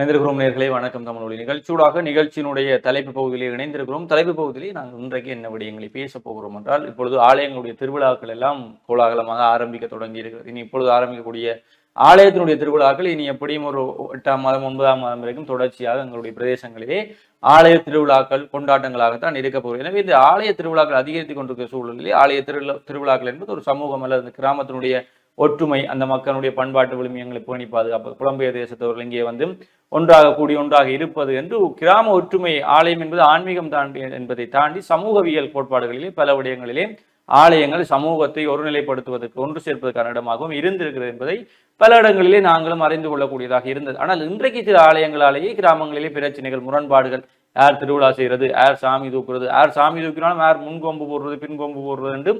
இணைந்திருக்கிறோம் நேர்களே. வணக்கம் தமிழ் நிகழ்ச்சியூடாக நிகழ்ச்சியினுடைய தலைப்பு பகுதியிலே இணைந்திருக்கிறோம். தலைப்பு பகுதியிலே நாங்கள் இன்றைக்கு என்ன விடயங்களை பேச போகிறோம் என்றால் இப்பொழுது ஆலயங்களுடைய திருவிழாக்கள் எல்லாம் கோலாகலமாக ஆரம்பிக்க தொடங்கி இருக்கிறது. இனி இப்பொழுது ஆரம்பிக்கக்கூடிய ஆலயத்தினுடைய திருவிழாக்கள் இனி எப்படியும் ஒரு எட்டாம் மாதம் ஒன்பதாம் மாதம் வரைக்கும் தொடர்ச்சியாக எங்களுடைய பிரதேசங்களிலே ஆலய திருவிழாக்கள் கொண்டாட்டங்களாகத்தான் இருக்க போகிறது. எனவே இந்த ஆலய திருவிழாக்கள் அதிகரித்துக் கொண்டிருக்கிற சூழலிலே ஆலய திருவிழா திருவிழாக்கள் என்பது ஒரு சமூகம் அல்லது கிராமத்தினுடைய ஒற்றுமை அந்த மக்களுடைய பண்பாட்டு விழுமியங்களை பேணி பாதுகாப்பது புலம்பெயர் தேசத்தவர்கள் இங்கே வந்து ஒன்றாக கூடி ஒன்றாக இருப்பது என்று கிராம ஒற்றுமை ஆலயம் என்பது ஆன்மீகம் தாண்டி என்பதை தாண்டி சமூகவியல் கோட்பாடுகளிலே பல விடயங்களிலே ஆலயங்கள் சமூகத்தை ஒருநிலைப்படுத்துவதற்கு ஒன்று சேர்ப்பதற்கான இடமாகவும் இருந்திருக்கிறது என்பதை பல இடங்களிலே நாங்களும் அறிந்து கொள்ளக்கூடியதாக இருந்தது. ஆனால் இன்றைக்கு சில ஆலயங்களாலேயே கிராமங்களிலே பிரச்சனைகள் முரண்பாடுகள் யார் திருவிழா செய்கிறது யார் சாமி தூக்குறது யார் சாமி தூக்கினாலும் யார் முன்கொம்பு போடுறது பின்கொம்பு போடுறது என்று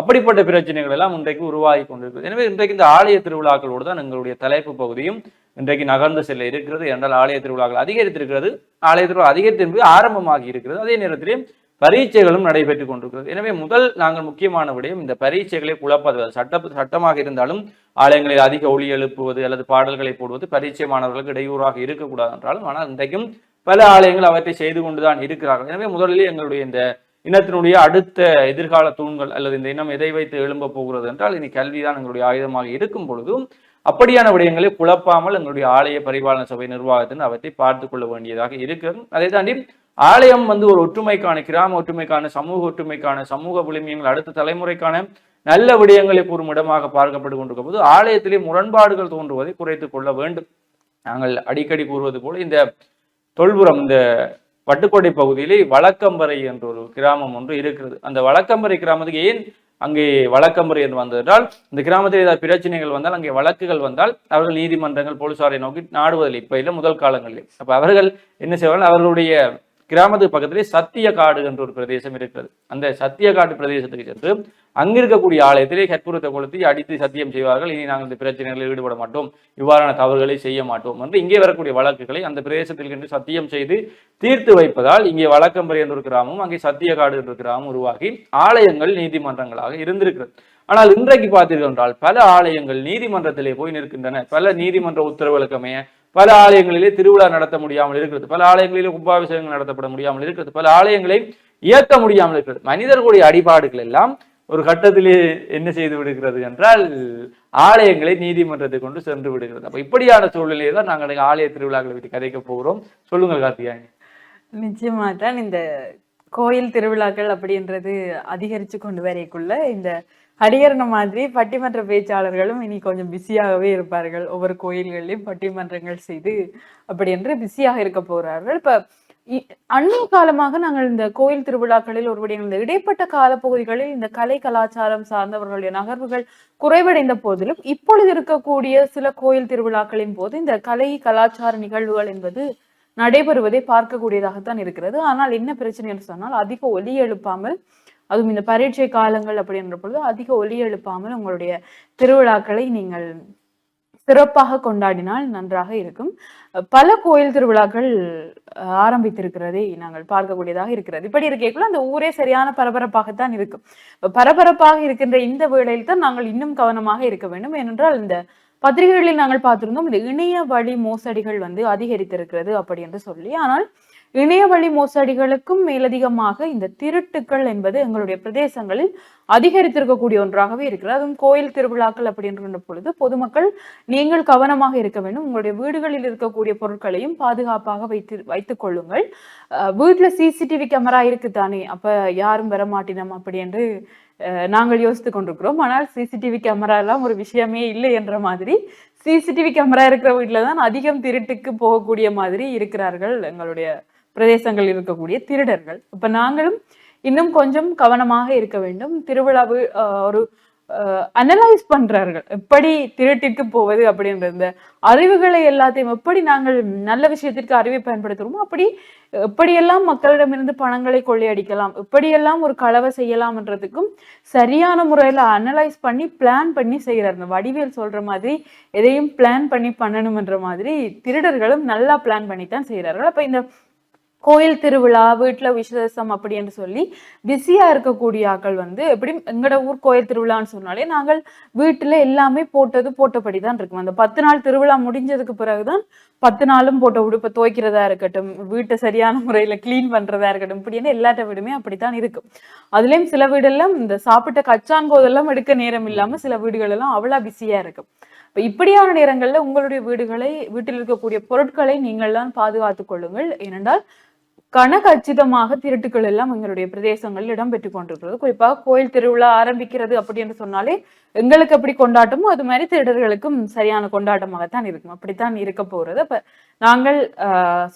அப்படிப்பட்ட பிரச்சனைகள் எல்லாம் இன்றைக்கு உருவாகி கொண்டிருக்கிறது எனவே இன்றைக்கு இந்த ஆலய திருவிழாக்களோடு தான் எங்களுடைய தலைப்பு பகுதியும் இன்றைக்கு நகர்ந்து செல்ல இருக்கிறது. என்றால் ஆலய திருவிழாக்கள் அதிகரித்திருக்கிறது. ஆலய திருவிழா அதிகரித்து என்பது ஆரம்பமாகி இருக்கிறது. அதே நேரத்திலே பரீட்சைகளும் நடைபெற்றுக் கொண்டிருக்கிறது. எனவே முதல் நாங்கள் முக்கியமான விடயம் இந்த பரீட்சைகளை குழப்பது. சட்ட சட்டமாக இருந்தாலும் ஆலயங்களில் அதிக ஒளி எழுப்புவது அல்லது பாடல்களை போடுவது பரீட்சை மாணவர்களுக்கு இடையூறாக இருக்கக்கூடாது என்றாலும் ஆனால் இன்றைக்கும் பல ஆலயங்கள் அவற்றை செய்து கொண்டுதான் இருக்கிறார்கள். எனவே முதலில் எங்களுடைய இந்த இனத்தினுடைய அடுத்த எதிர்கால தூண்கள் அல்லது இந்த இனம் எதை வைத்து எழும்ப போகிறது என்றால் இனி கல்விதான் எங்களுடைய ஆயுதமாக இருக்கும் பொழுதும் அப்படியான விடயங்களை குழப்பாமல் எங்களுடைய ஆலய பரிபாலன சபை நிர்வாகத்தின் அவற்றை பார்த்து கொள்ள வேண்டியதாக இருக்கிறது அதை தாண்டி ஆலயம் வந்து ஒரு ஒற்றுமைக்கான கிராம ஒற்றுமைக்கான சமூக ஒற்றுமைக்கான சமூக விளிமியங்கள் அடுத்த தலைமுறைக்கான நல்ல விடயங்களை கூறும் இடமாக பார்க்கப்பட்டு கொண்டிருக்கும் போது ஆலயத்திலே முரண்பாடுகள் தோன்றுவதை குறைத்துக் கொள்ள வேண்டும். நாங்கள் அடிக்கடி கூறுவது போல இந்த தொல்புறம் இந்த வட்டுக்கோட்டை பகுதியிலே வழக்கம்பறை என்ற ஒரு கிராமம் ஒன்று இருக்கிறது. அந்த வழக்கம்பறை கிராமத்துக்கு ஏன் அங்கே வழக்கம்பறை என்று வந்ததால் இந்த கிராமத்தில் ஏதாவது பிரச்சனைகள் வந்தால் அங்கே வழக்குகள் வந்தால் அவர்கள் நீதிமன்றங்கள் போலீசாரை நோக்கி நாடுவதில்லை இப்ப இல்லை முதல் காலங்களில். அப்ப அவர்கள் என்ன செய்வார்கள்? அவர்களுடைய கிராமத்துக்கு பக்கத்திலே சத்தியக்காடு என்ற ஒரு பிரதேசம் இருக்கிறது. அந்த சத்தியக்காடு பிரதேசத்துக்கு சென்று அங்கிருக்கக்கூடிய ஆலயத்திலே கற்பூரத்தை கொளுத்தி அடித்து சத்தியம் செய்வார்கள். இனி நாங்கள் இந்த பிரச்சனைகளில் ஈடுபட மாட்டோம். இவ்வாறான தவறுகளை செய்ய மாட்டோம் என்று இங்கே வரக்கூடிய வழக்குகளை அந்த பிரதேசத்தில் சென்று சத்தியம் செய்து தீர்த்து வைப்பதால் இங்கே வழக்கம்பறை என்ற ஒரு கிராமம் அங்கே சத்தியக்காடு என்ற கிராமம் உருவாகி ஆலயங்கள் நீதிமன்றங்களாக இருந்திருக்கிறது. ஆனால் இன்றைக்கு பார்த்தீர்கள் என்றால் பல ஆலயங்கள் நீதிமன்றத்திலே போய் நிற்கின்றன. பல நீதிமன்ற உத்தரவுகளுக்கமைய பல ஆலயங்களிலே திருவிழா நடத்த முடியாமல் இருக்கிறது. பல ஆலயங்களிலே கும்பாபிஷேகங்கள் நடத்தப்பட முடியாமல் இருக்கிறது. பல ஆலயங்களை இயக்க முடியாமல் இருக்கிறது. மனிதர்களுடைய அடிபாடுகள் எல்லாம் ஒரு கட்டத்திலே என்ன செய்து விடுகிறது என்றால் ஆலயங்களை நீதிமன்றத்தை கொண்டு சென்று விடுகிறது. அப்ப இப்படியான சூழ்நிலையை தான் நாங்கள் ஆலய திருவிழாக்களை பற்றி கதைக்க போகிறோம். சொல்லுங்கள் கார்த்திகாயன். நிச்சயமா தான் இந்த கோயில் திருவிழாக்கள் அப்படின்றது அதிகரிச்சு கொண்டு வரைக்குள்ள இந்த ஹரிகரண மாதிரி பட்டிமன்ற பேச்சாளர்களும் இனி கொஞ்சம் பிஸியாகவே இருப்பார்கள். ஒவ்வொரு கோயில்கள்லையும் பட்டிமன்றங்கள் செய்து அப்படி என்று பிஸியாக இருக்க போறார்கள். இப்ப இ- காலமாக நாங்கள் இந்த கோயில் திருவிழாக்களில் ஒரு இந்த இடைப்பட்ட காலப்பகுதிகளில் இந்த கலை கலாச்சாரம் சார்ந்தவர்களுடைய நகர்வுகள் குறைவடைந்த போதிலும் இப்பொழுது இருக்கக்கூடிய சில கோயில் திருவிழாக்களின் போது இந்த கலை கலாச்சார நிகழ்வுகள் என்பது நடைபெறுவதை பார்க்கக்கூடியதாகத்தான் இருக்கிறது. ஆனால் என்ன பிரச்சனை என்று சொன்னால் அதிக ஒலி எழுப்பாமல் அதுவும் இந்த பரீட்சை காலங்கள் அப்படின்ற பொழுது அதிக ஒலி எழுப்பாமல் உங்களுடைய திருவிழாக்களை நீங்கள் சிறப்பாக கொண்டாடினால் நன்றாக இருக்கும். பல கோயில் திருவிழாக்கள் அஹ், ஆரம்பித்திருக்கிறதை நாங்கள் பார்க்கக்கூடியதாக இருக்கிறது. இப்படி இருக்கைக்குள்ள அந்த ஊரே சரியான பரபரப்பாகத்தான் இருக்கும். பரபரப்பாக இருக்கின்ற இந்த வேளையில் தான் நாங்கள் இன்னும் கவனமாக இருக்க வேண்டும். ஏனென்றால் இந்த பத்திரிகைகளில் நாங்கள் பார்த்திருந்தோம் இந்த இணைய வழி மோசடிகள் வந்து அதிகரித்திருக்கிறது அப்படி என்று சொல்லி. ஆனால் இணைய வழி மோசடிகளுக்கும் மேலதிகமாக இந்த திருட்டுக்கள் என்பது எங்களுடைய பிரதேசங்களில் அதிகரித்திருக்கக்கூடிய ஒன்றாகவே இருக்கிறது. அதுவும் கோயில் திருவிழாக்கள் அப்படின்ற பொழுது பொதுமக்கள் நீங்கள் கவனமாக இருக்க வேண்டும். உங்களுடைய வீடுகளில் இருக்கக்கூடிய பொருட்களையும் பாதுகாப்பாக வைத்து வைத்துக் கொள்ளுங்கள். வீட்டுல சிசிடிவி கேமரா இருக்குதானே அப்ப யாரும் வர மாட்டினோம் அப்படி என்று நாங்கள் யோசித்துக் கொண்டிருக்கிறோம். ஆனால் சிசிடிவி கேமரா எல்லாம் ஒரு விஷயமே இல்லை என்ற மாதிரி சிசிடிவி கேமரா இருக்கிற வீட்டில் தான் அதிகம் திருட்டுக்கு போகக்கூடிய மாதிரி இருக்கிறார்கள் எங்களுடைய பிரதேசங்களில் இருக்கக்கூடிய திருடர்கள். இப்ப நாங்களும் இன்னும் கொஞ்சம் கவனமாக இருக்க வேண்டும். திருவிழாவு அஹ், ஒரு அனலைஸ் பண்றார்கள். எப்படி திருட்டிற்கு போவது அப்படின்ற இந்த அறிவுகளை எல்லாத்தையும் எப்படி நாங்கள் நல்ல விஷயத்திற்கு அறிவை பயன்படுத்துகிறோமோ அப்படி எப்படியெல்லாம் மக்களிடமிருந்து பணங்களை கொள்ளையடிக்கலாம் எப்படியெல்லாம் ஒரு களவை செய்யலாம்ன்றதுக்கும் சரியான முறையில அனலைஸ் பண்ணி பிளான் பண்ணி செய்யறாரு. இந்த வடிவேல் சொல்ற மாதிரி எதையும் பிளான் பண்ணி பண்ணணும்ன்ற மாதிரி திருடர்களும் நல்லா பிளான் பண்ணி தான் செய்யறார்கள் அப்ப இந்த கோயில் திருவிழா வீட்டுல விசேஷம் அப்படின்னு சொல்லி பிஸியா இருக்கக்கூடிய ஆக்கள் வந்து எப்படி எங்கட ஊர் கோயில் திருவிழான்னு சொன்னாலே நாங்கள் வீட்டுல எல்லாமே போட்டது போட்டபடி தான் இருக்கும். அந்த பத்து நாள் திருவிழா முடிஞ்சதுக்கு பிறகுதான் பத்து நாளும் போட்ட உடுப்பை துவைக்கிறதா இருக்கட்டும் வீட்டை சரியான முறையில க்ளீன் பண்றதா இருக்கட்டும் இப்படின்னு எல்லாட்ட வீடுமே அப்படித்தான் இருக்கும். அதுலயும் சில வீடெல்லாம் இந்த சாப்பிட்ட கச்சான் போதெல்லாம் எடுக்க நேரம் இல்லாம சில வீடுகள் எல்லாம் அவ்வளவு பிஸியா இருக்கும். இப்ப இப்படியான நேரங்களில் உங்களுடைய வீடுகளை வீட்டில் இருக்கக்கூடிய பொருட்களை நீங்கள்லாம் பாதுகாத்து பாதுகாத்துக் கொள்ளுங்கள். ஏனென்றால் கனகச்சிதமாக திருட்டுக்கள் எல்லாம் எங்களுடைய பிரதேசங்களில் இடம்பெற்று கொண்டிருக்கிறது. குறிப்பாக கோயில் திருவிழா ஆரம்பிக்கிறது அப்படி என்று சொன்னாலே எங்களுக்கு எப்படி கொண்டாட்டமோ அது மாதிரி திருடர்களுக்கும் சரியான கொண்டாட்டமாகத்தான் இருக்கும். அப்படித்தான் இருக்க போறது அப்ப நாங்கள்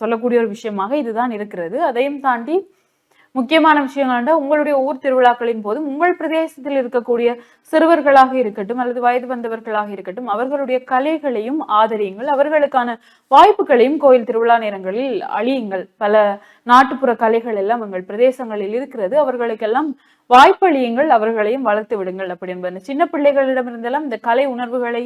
சொல்லக்கூடிய ஒரு விஷயமாக இதுதான் இருக்கிறது. அதையும் தாண்டி முக்கியமான விஷயங்களாண்டா உங்களுடைய ஊர் திருவிழாக்களின் போது உங்கள் பிரதேசத்தில் இருக்கக்கூடிய சிறுவர்களாக இருக்கட்டும் அல்லது வயது வந்தவர்களாக இருக்கட்டும் அவர்களுடைய கலைகளையும் ஆதரியுங்கள். அவர்களுக்கான வாய்ப்புகளையும் கோயில் திருவிழா நேரங்களில் அழியுங்கள். பல நாட்டுப்புற கலைகள் எல்லாம் உங்கள் பிரதேசங்களில் இருக்கிறது. அவர்களுக்கெல்லாம் வாய்ப்பளியுங்கள் அவர்களையும் வளர்த்து விடுங்கள் அப்படி என்பது. சின்ன பிள்ளைகளிடம் இருந்தெல்லாம் இந்த கலை உணர்வுகளை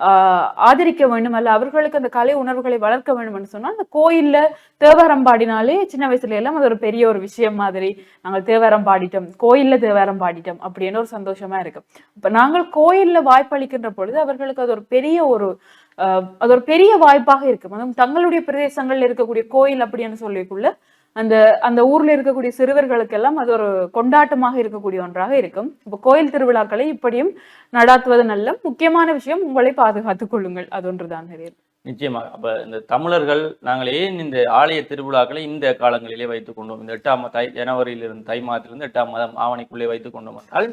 ஆஹ் ஆதரிக்க வேண்டும் அல்ல அவர்களுக்கு அந்த கலை உணர்வுகளை வளர்க்க வேண்டும் என்று சொன்னால் அந்த கோயில்ல தேவாரம் பாடினாலே சின்ன வயசுல எல்லாம் அது ஒரு பெரிய ஒரு விஷயம் மாதிரி. நாங்கள் தேவாரம் பாடிட்டோம் கோயில்ல தேவாரம் பாடிட்டோம் அப்படின்னு ஒரு சந்தோஷமா இருக்கு இப்ப நாங்கள் கோயில்ல வாய்ப்பளிக்கின்ற பொழுது அவர்களுக்கு அது ஒரு பெரிய ஒரு அது ஒரு பெரிய வாய்ப்பாக இருக்கும். அதுவும் தங்களுடைய பிரதேசங்கள்ல இருக்கக்கூடிய கோயில் அப்படின்னு சொல்லிக்குள்ள அந்த அந்த ஊர்ல இருக்கக்கூடிய சிறுவர்களுக்கெல்லாம் அது ஒரு கொண்டாட்டமாக இருக்கக்கூடிய ஒன்றாக இருக்கும். இப்போ கோயில் திருவிழாக்களை இப்படியும் நடாத்துவது நல்ல முக்கியமான விஷயம். உங்களை பாதுகாத்துக் கொள்ளுங்கள். அது ஒன்றுதான் ஹரியர் நிச்சயமாக. அப்ப இந்த தமிழர்கள் நாங்கள் ஏன் இந்த ஆலய திருவிழாக்களை இந்த காலங்களிலே வைத்துக் கொண்டோம்? இந்த எட்டாம் தை ஜனவரியிலிருந்து தை மாதத்திலிருந்து எட்டாம் மாதம் ஆவணிக்குள்ளே வைத்துக் கொண்டோம் என்றால்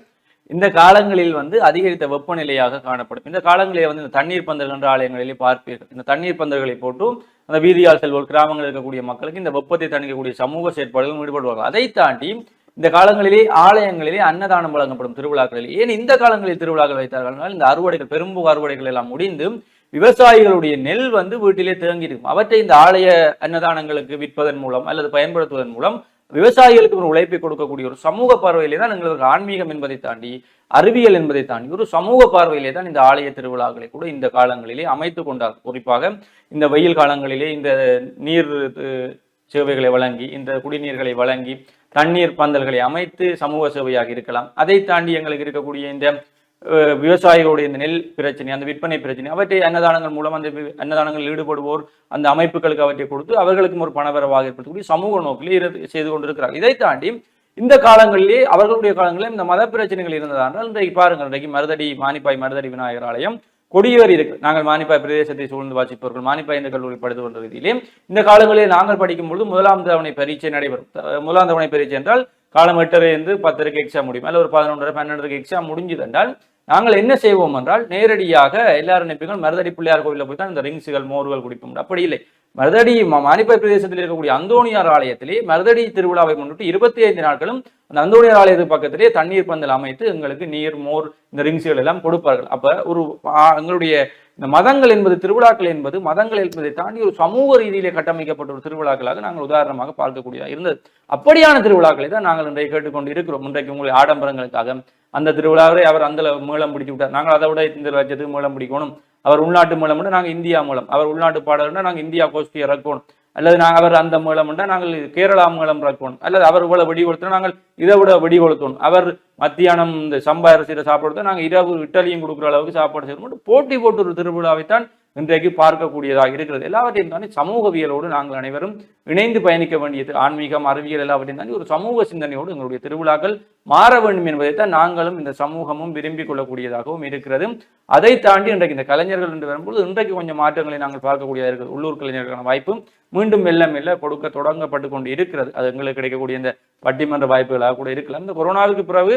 இந்த காலங்களில் வந்து அதிகரித்த வெப்பநிலையாக காணப்படும். இந்த காலங்களில் வந்து இந்த தண்ணீர் பந்தல் என்ற ஆலயங்களிலே பார்ப்பீர்கள். இந்த தண்ணீர் பந்தல்களை போட்டு அந்த வீதியால் செல்வோர் கிராமங்களில் இருக்கக்கூடிய மக்களுக்கு இந்த வெப்பத்தை தணிக்கக்கூடிய சமூக செயற்பாடுகளும் ஈடுபடுவார்கள் அதை தாண்டி இந்த காலங்களிலே ஆலயங்களிலே அன்னதானம் வழங்கப்படும் திருவிழாக்களில். ஏன் இந்த காலங்களில் திருவிழாக்கள் வைத்தார்கள் இந்த அறுவடைகள் பெரும்பு அறுவடைகள் எல்லாம் முடிந்து விவசாயிகளுடைய நெல் வந்து வீட்டிலே தேங்கியிருக்கும். அவற்றை இந்த ஆலய அன்னதானங்களுக்கு விற்பதன் மூலம் அல்லது பயன்படுத்துவதன் மூலம் விவசாயிகளுக்கு ஒரு உழைப்பை கொடுக்கக்கூடிய ஒரு சமூக பார்வையிலே தான் எங்களுக்கு ஆன்மீகம் என்பதை தாண்டி அறிவியல் என்பதை தாண்டி ஒரு சமூக பார்வையிலே தான் இந்த ஆலய திருவிழாக்களை கூட இந்த காலங்களிலே அமைத்து கொண்டார். குறிப்பாக இந்த வெயில் காலங்களிலே இந்த நீர் சேவைகளை வழங்கி இந்த குடிநீர்களை வழங்கி தண்ணீர் பந்தல்களை அமைத்து சமூக சேவையாக இருக்கலாம். அதை தாண்டி எங்களுக்கு இருக்கக்கூடிய இந்த விவசாயிகளுடைய இந்த நெல் பிரச்சனை அந்த விற்பனை பிரச்சனை அவற்றை அன்னதானங்கள் மூலம் அந்த அன்னதானங்கள் ஈடுபடுவோர் அந்த அமைப்புகளுக்கு அவற்றை கொடுத்து அவர்களுக்கும் ஒரு பணவரவாக ஏற்படுத்தக்கூடிய சமூக நோக்கிலே செய்து கொண்டிருக்கிறார் இதை தாண்டி இந்த காலங்களிலே அவர்களுடைய காலங்களில் இந்த மத பிரச்சனைகள் இருந்ததானால் இன்றைக்கு பாருங்கள் இன்றைக்கு மருதடி மானிப்பாய் மருதடி விநாயகர் ஆலயம் கொடியேறி இருக்கு. நாங்கள் மானிப்பாய் பிரதேசத்தை சூழ்ந்து வாசிப்பவர்கள் மானிப்பாய் இந்த கல்லூரி படித்து கொண்ட ரீதியிலே இந்த காலங்களில் நாங்கள் படிக்கும் பொழுது முதலாம் தவணை பரீட்சை நடைபெறும். முதலாம் தவணை பரீட்சை என்றால் காலம் எட்டரை என்று பத்தரைக்கு எக்ஸாம் முடியும். அல்ல ஒரு பதினொன்றரை பன்னெண்டரைக்கு எக்ஸாம் முடிஞ்சதென்றால் நாங்கள் என்ன செய்வோம் என்றால் நேரடியாக எல்லாரும் நினைப்பீர்கள் மருதடி பிள்ளையார் கோயிலில் போய் தான் இந்த ரிங்ஸுகள் மோர்கள் குடிப்போம். அப்படி இல்லை. மருதடி ம- பிரதேசத்தில் இருக்கக்கூடிய அந்தோணியார் ஆலயத்திலே மருதடி திருவிழாவை முன்னிட்டு இருபத்தி ஐந்து நாட்களும் அந்த அந்தோணியார் ஆலயத்துக்கு பக்கத்திலே தண்ணீர் பந்தல் அமைத்து எங்களுக்கு நீர் மோர் இந்த ரிங்ஸுகள் எல்லாம் கொடுப்பார்கள். அப்ப ஒரு எங்களுடைய இந்த மதங்கள் என்பது திருவிழாக்கள் என்பது மதங்கள் என்பதை தாண்டி ஒரு சமூக ரீதியிலே கட்டமைக்கப்பட்ட ஒரு திருவிழாக்களாக நாங்கள் உதாரணமாக பார்க்கக்கூடியதாக இருந்தது. அப்படியான திருவிழாக்களை தான் நாங்கள் இன்றைக்கு கேட்டுக்கொண்டு இருக்கிறோம். இன்றைக்கு உங்களுடைய ஆடம்பரங்களுக்காக அந்த திருவிழாவை அவர் அந்த மூலம் பிடிச்சு விட்டார். நாங்கள் அதை விட இந்த லட்சத்துக்கு மூலம் பிடிக்கணும். அவர் உள்நாட்டு மூலம்னா நாங்கள் இந்தியா மூலம் அவர் உள்நாட்டு பாடல்னா நாங்கள் இந்தியா கோஷ்டி இறக்கணும். அல்லது நாங்கள் அவர் அந்த மூலம்னா நாங்கள் கேரளா மூலம் இறக்கணும் அல்லது அவர் இவ்வளோ வெடி கொடுத்தோம் நாங்கள் இதை விட வெடி கொடுத்தோம் அவர் மத்தியானம் இந்த சம்பா அரிசியில சாப்பிடுறதோ நாங்கள் இரவு இட்டாலியும் கொடுக்குற அளவுக்கு சாப்பாடு செய்யணும் போட்டி போட்டு ஒரு திருவிழாவைத்தான் இன்றைக்கு பார்க்கக்கூடியதாக இருக்கிறது. எல்லாவற்றையும் தாண்டி சமூகவியலோடு நாங்கள் அனைவரும் இணைந்து பயணிக்க வேண்டியது ஆன்மீகம் அறிவியல் எல்லாவற்றையும் தாண்டி ஒரு சமூக சிந்தனையோடு எங்களுடைய திருவிழாக்கள் மாற வேண்டும் என்பதைத்தான் நாங்களும் இந்த சமூகமும் விரும்பிக் கொள்ளக்கூடியதாகவும் இருக்கிறது. அதை தாண்டி இன்றைக்கு இந்த கலைஞர்கள் என்று வரும்போது இன்றைக்கு கொஞ்சம் மாற்றங்களை நாங்கள் பார்க்கக்கூடியதாக இருக்கிறது. உள்ளூர் கலைஞர்களுக்கான வாய்ப்பும் மீண்டும் மெல்ல மெல்ல கொடுக்க தொடங்கப்பட்டு கொண்டு இருக்கிறது. அது எங்களுக்கு கிடைக்கக்கூடிய இந்த பட்டிமன்ற வாய்ப்புகளாக கூட இருக்கலாம். இந்த கொரோனாவுக்கு பிறகு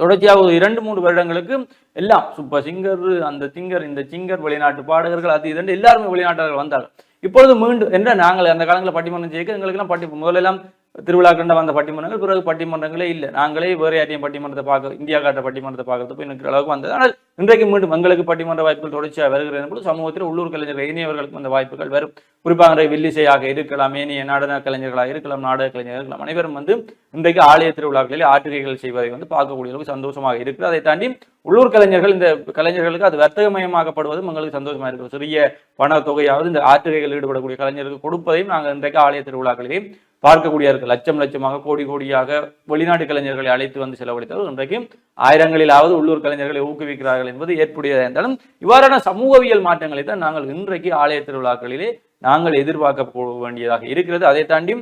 தொடர்ச்சியாக ஒரு இரண்டு மூன்று வருடங்களுக்கு எல்லாம் சூப்பர் சிங்கர் அந்த சிங்கர் இந்த சிங்கர் வெளிநாட்டு பாடகர்கள் அது இரண்டு எல்லாருமே வெளிநாட்டவர்கள் வந்தார்கள். இப்பொழுது மீண்டும் என்ற நாங்கள் அந்த காலங்களில் பட்டிமன்றம் ஜெயிக்க எங்களுக்கெல்லாம் பட்டி முதலெல்லாம் திருவிழா கண்ட வந்த பட்டிமன்றங்கள் பிறகு பட்டிமன்றங்களே இல்லை. நாங்களே வேறு யாரையும் பட்டிமன்றத்தை பார்க்க இந்தியா காட்ட பட்டிமன்றத்தை பார்க்கறது போய் நிற்கிற அளவுக்கு வந்தது. ஆனால் இன்றைக்கு மீண்டும் எங்களுக்கு பட்டிமன்ற வாய்ப்புகள் தொடர்ச்சியாக வருகிறது என்பது சமூகத்தில் உள்ளூர் கலைஞர்கள் இணையவர்களுக்கு அந்த வாய்ப்புகள் வரும். குறிப்பாக இன்றைய வில்லிசையாக இருக்கலாம் ஏனைய நாடக கலைஞர்களாக இருக்கலாம் நாடக கலைஞர்கள் இருக்கலாம். அனைவரும் வந்து இன்றைக்கு ஆலய திருவிழாக்களில் ஆற்றுகைகள் செய்வதை வந்து பார்க்கக்கூடிய அளவுக்கு சந்தோஷமாக இருக்குது அதை தாண்டி உள்ளூர் கலைஞர்கள் இந்த கலைஞர்களுக்கு அது வர்த்தகமயமாக்கப்படுவதும் எங்களுக்கு சந்தோஷமா இருக்குது சிறிய பண தொகையாவது இந்த ஆற்றுகைகள் ஈடுபடக்கூடிய கலைஞர்களுக்கு கொடுப்பதையும் நாங்கள் இன்றைக்கு ஆலய திருவிழாக்களிலே பார்க்கக்கூடியார்கள் லட்சம் லட்சமாக கோடி கோடியாக வெளிநாட்டு கலைஞர்களை அழைத்து வந்து செலவழித்தவர் இன்றைக்கு ஆயிரங்களிலாவது உள்ளூர் கலைஞர்களை ஊக்குவிக்கிறார்கள் என்பது ஏற்புடையதாக இருந்தாலும் இவ்வாறான சமூகவியல் மாற்றங்களை தான் நாங்கள் இன்றைக்கு ஆலய திருவிழாக்களிலே நாங்கள் எதிர்பார்க்க வேண்டியதாக இருக்கிறது. அதை தாண்டி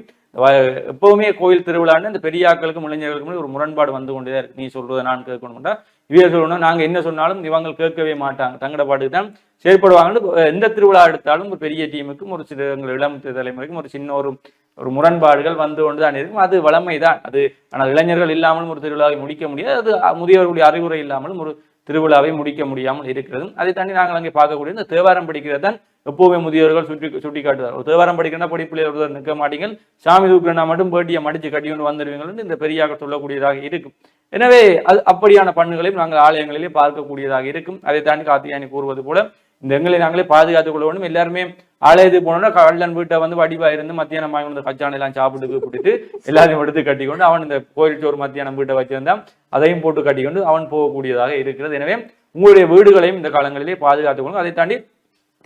எப்பவுமே கோயில் திருவிழான்னு இந்த பெரியாக்களுக்கும் இளைஞர்களுக்கும் ஒரு முரண்பாடு வந்து கொண்டே இருக்கு. நீ சொல்றதை நான் கேட்கணும்னா இவங்க சொல்லணும் நாங்க என்ன சொன்னாலும் இவங்க கேட்கவே மாட்டாங்க. தங்கட பாட்டுக்கு தான் செயற்படுவாங்கன்னு எந்த திருவிழா எடுத்தாலும் ஒரு பெரிய டீமுக்கும் ஒரு சிறு எங்கள் இளம் தலைமுறைக்கும் ஒரு சின்ன ஒரு ஒரு முரண்பாடுகள் வந்து கொண்டு தான் இருக்கும். அது வளமை தான் அது ஆனால் இளைஞர்கள் இல்லாமலும் ஒரு திருவிழாவை முடிக்க முடியாது. அது முதியவர்களுடைய அறிவுரை இல்லாமலும் ஒரு திருவிழாவை முடிக்க முடியாமல் இருக்கிறது. அதை தாண்டி நாங்கள் அங்கே பார்க்கக்கூடிய இந்த தேவாரம் படிக்கிறது தான் எப்போவுமே முதியவர்கள் சுட்டி சுட்டி காட்டுவார் ஒரு தேவாரம் படிக்கிறனா படிப்பில் ஒருவர் நிற்க மாட்டீங்க சாமி தூக்கிறனா மட்டும் பேட்டியை மடிச்சு கட்டி கொண்டு வந்துடுவீங்கள்னு இந்த பெரியாக சொல்லக்கூடியதாக இருக்கும். எனவே அது அப்படியான பண்ணுகளையும் நாங்கள் ஆலயங்களிலே பார்க்கக்கூடியதாக இருக்கும். அதை தாண்டி காத்தியானி கூறுவது போல இந்த எங்களை நாங்களே பாதுகாத்துக் கொள்ள வேண்டும். எல்லாருமே ஆலயத்துக்கு போனோம்னா கள்ளன் வீட்டை வந்து வடிவா இருந்து மத்தியானம் வாங்கி வந்து கச்சானை எல்லாம் சாப்பிட்டு கூப்பிட்டு எல்லாத்தையும் எடுத்து கட்டிக்கொண்டு அவன் இந்த கோயில் சோறு மத்தியானம் வீட்டை வச்சிருந்தான். அதையும் போட்டு கட்டிக்கொண்டு அவன் போகக்கூடியதாக இருக்கிறது. எனவே உங்களுடைய வீடுகளையும் இந்த காலங்களிலே பாதுகாத்துக் கொள்ளுங்க அதை தாண்டி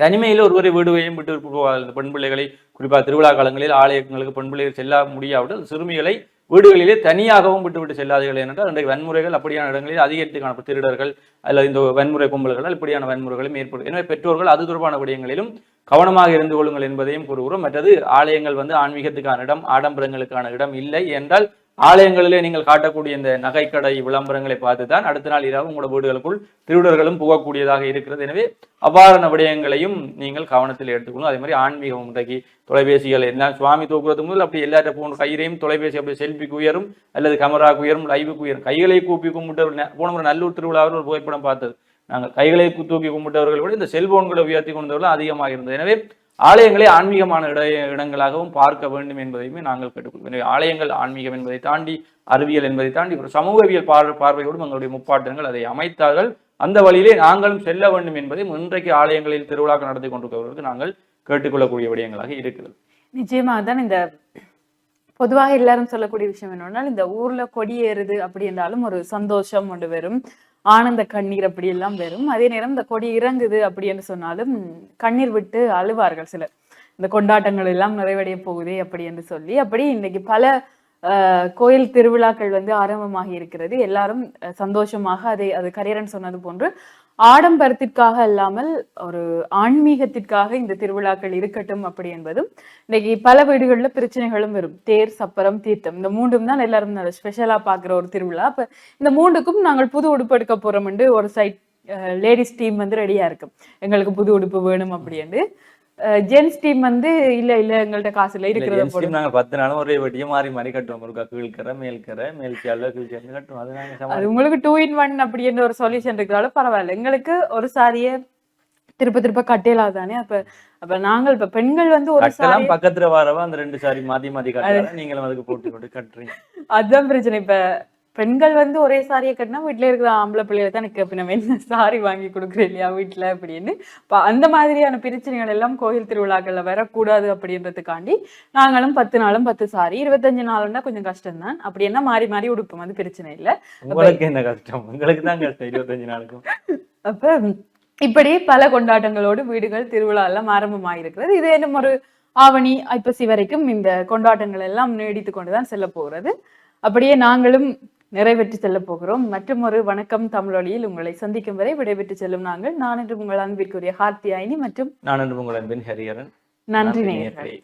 தனிமையில் ஒருவரை வீடுவையும் விட்டு போவார்கள் இந்த பெண் பிள்ளைகளை குறிப்பாக திருவிழா காலங்களில் ஆலயங்களுக்கு பெண் பிள்ளைகள் செல்ல முடியாவிட்டால் சிறுமிகளை வீடுகளிலே தனியாகவும் விட்டுவிட்டு செல்லாதீர்கள் ஏனென்றால் இன்றைக்கு வன்முறைகள் அப்படியான இடங்களில் அதிகரித்து காணப்படும். திருடர்கள் அல்லது இந்த வன்முறை கும்பல்களால் இப்படியான வன்முறைகளும் ஏற்படும். எனவே பெற்றோர்கள் அது தொடர்பான விடயங்களிலும் கவனமாக இருந்து கொள்ளுங்கள் என்பதையும் கூறுகிறோம். மற்றது ஆலயங்கள் வந்து ஆன்மீகத்துக்கான இடம் ஆடம்பரங்களுக்கான இடம் இல்லை என்றால் ஆலயங்களிலே நீங்கள் காட்டக்கூடிய இந்த நகைக்கடை விளம்பரங்களை பார்த்து தான் அடுத்த நாள் இரவு உங்களோட வீடுகளுக்குள் திருடர்களும் புகக்கூடியதாக இருக்கிறது. எனவே அவ்வாறான விடயங்களையும் நீங்கள் கவனத்தில் எடுத்துக்கணும். அதே மாதிரி ஆன்மீகம் இன்றைக்கு தொலைபேசிகள் என்ன சுவாமி தூக்குறது முதல் அப்படி எல்லாத்த போன கையிலையும் தொலைபேசி அப்படி செல்ஃபிக்கு உயரும் அல்லது கமராக்கு உயரும் லைவுக்கு உயரும். கைகளை கூப்பி கும்பிட்டவர் போன முறை நல்லூர் திருவிழாவில் ஒரு புகைப்படம் பார்த்தது. நாங்கள் கைகளை தூக்கி கும்பிட்டவர்கள் விட இந்த செல்போன்களை உயர்த்தி கொண்டவர்கள் அதிகமாக இருந்தது. எனவே ஆலயங்களை ஆன்மீகமான இட இடங்களாகவும் பார்க்க வேண்டும் என்பதையுமே நாங்கள் கேட்டுக்கொள்வோம் எனவே ஆலயங்கள் ஆன்மீகம் என்பதை தாண்டி அறிவியல் என்பதை தாண்டி ஒரு சமூகவியல் பார் பார்வையோடும் எங்களுடைய முப்பாட்டங்கள் அதை அமைத்தார்கள். அந்த வழியிலே நாங்களும் செல்ல வேண்டும் என்பதை இன்றைக்கு ஆலயங்களில் திருவிழாக்கள் நடத்தி கொண்டிருக்கிறவர்களுக்கு நாங்கள் கேட்டுக்கொள்ளக்கூடிய விடயங்களாக இருக்கிறது. நிச்சயமாக தான் இந்த பொதுவாக எல்லாரும் சொல்லக்கூடிய விஷயம் என்னன்னா இந்த ஊர்ல கொடி ஏறுது அப்படி என்றாலும் ஒரு சந்தோஷம் ஒன்று வரும். ஆனந்த கண்ணீர் அப்படி எல்லாம் வரும். அதே நேரம் இந்த கொடி இறங்குது அப்படின்னு சொன்னாலும் கண்ணீர் விட்டு அழுவார்கள் சிலர். இந்த கொண்டாட்டங்கள் எல்லாம் நிறைவடைய போகுதே அப்படி என்று சொல்லி அப்படி இன்னைக்கு பல கோயில் திருவிழாக்கள் வந்து ஆரம்பமாகி இருக்கிறது. எல்லாரும் சந்தோஷமாக அதை அது கரியரன் சொன்னது போன்று ஆடம்பரத்திற்காக அல்லாமல் ஒரு ஆன்மீகத்திற்காக இந்த திருவிழாக்கள் இருக்கட்டும் அப்படி என்பதும் இன்னைக்கு பல வீடுகளில் பிரச்சனைகளும் வரும். தேர் சப்பரம் தீர்த்தம் இந்த மூன்றும் தான் எல்லாரும் ஸ்பெஷலா பாக்குற ஒரு திருவிழா. அப்ப இந்த மூன்றுக்கும் நாங்கள் புது உடுப்பு எடுக்க போறோம்னு ஒரு சைட் லேடிஸ் டீம் வந்து ரெடியா இருக்கும் எங்களுக்கு புது உடுப்பு வேணும் அப்படின்னு ஜென்ஸ் டீம் வந்து இல்ல இல்ல எங்கள்ட்ட காசு இல்ல இருக்கிறத நாங்க பத்து நாளும் ஒரே வட்டியும் மாறி மாறி கட்டுவோம். ஒரு கீழ்கரை மேல்கரை மேல் கேள்வி கீழ்கரை கட்டுவோம். அது நாங்க அது உங்களுக்கு டூ இன் ஒன் அப்படின்ற ஒரு சொல்யூஷன் இருக்கிறதால பரவாயில்ல. எங்களுக்கு ஒரு சாரியை திருப்ப திருப்ப கட்டலாம் தானே. அப்ப அப்ப நாங்கள் இப்ப பெண்கள் வந்து ஒரு சாரி கட்டலாம் பக்கத்துல வரவா அந்த ரெண்டு சாரி மாத்தி மாத்தி கட்டுறாங்க நீங்களும் அதுக்கு போட்டு போட்டு கட்டுறீங்க. அதுதான் பிரச்சனை. இப்ப பெண்கள் வந்து ஒரே சாரியை கட்டினா வீட்டுல இருக்கிற ஆம்பளை பிள்ளைகளை தான் எனக்கு நம்ம என்ன சாரி வாங்கி கொடுக்குறேன் இல்லையா வீட்டுல அப்படின்னு. இப்ப அந்த மாதிரியான பிரச்சனைகள் எல்லாம் கோயில் திருவிழாக்கள்ல வரக்கூடாது அப்படின்றதுக்காண்டி நாங்களும் பத்து நாளும் பத்து சாரி இருபத்தஞ்சு நாளும்னா கொஞ்சம் கஷ்டம் தான் அப்படி என்ன மாறி மாறி உடுப்போம் அது பிரச்சனை இல்லை. உங்களுக்கு என்ன கஷ்டம்? உங்களுக்கு தான் கஷ்டம் இருபத்தஞ்சு நாளுக்கும். அப்ப இப்படி பல கொண்டாட்டங்களோடு வீடுகள் திருவிழா எல்லாம் ஆரம்பமாயிருக்கிறது. இது இன்னும் ஒரு ஆவணி ஐப்பசி வரைக்கும் இந்த கொண்டாட்டங்கள் எல்லாம் நீடித்து கொண்டுதான் செல்ல போகிறது. அப்படியே நாங்களும் நிறைவேற்றி செல்ல போகிறோம். மற்றும் ஒரு வணக்கம் தமிழொலியில் உங்களை சந்திக்கும் வரை விடைபெற்று செல்லும் நாங்கள். நான் என்று உங்கள் அன்பிற்குரிய ஹார்த்தியாயினி மற்றும் நான் என்று உங்கள் அன்பின் ஹரிஹரன். நன்றி நேயர்களே.